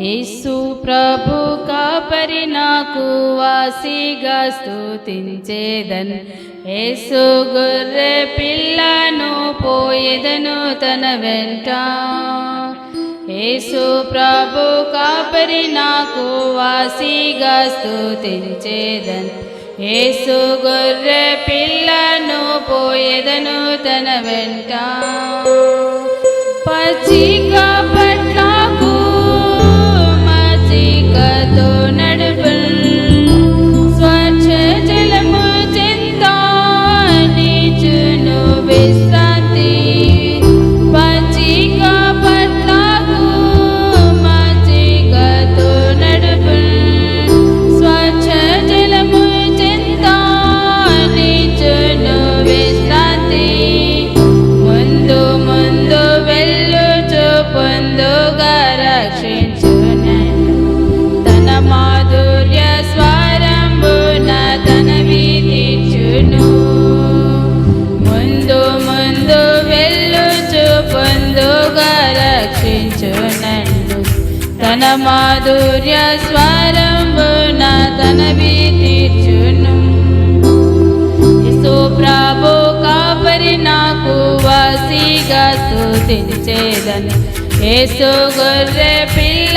యేసు ప్రభు కాపరి నాకు వాసిగా స్తుతించేదన్. యేసు గొర్రె పిల్లను పోయేదను తన వెంట. యేసు ప్రభు కాపరి నాకు వాసిగా స్తుతించేదన్. యేసు గొర్రె పిల్లను పోయేదను తన వెంట. పచ్చిక పొందుగా రక్షించునే తన మాధుర్య స్వరంబున తన వీధిచును. ముందు ముందు వెళ్ళుచు పొందుగా రక్షించునన్ను తన మాధుర్య స్వరంబున తన వీధిచును. యేసు ప్రభు కాపరి నాకు వాసిగా స్తుతించేదని. యేసు గొర్రె పిల్ల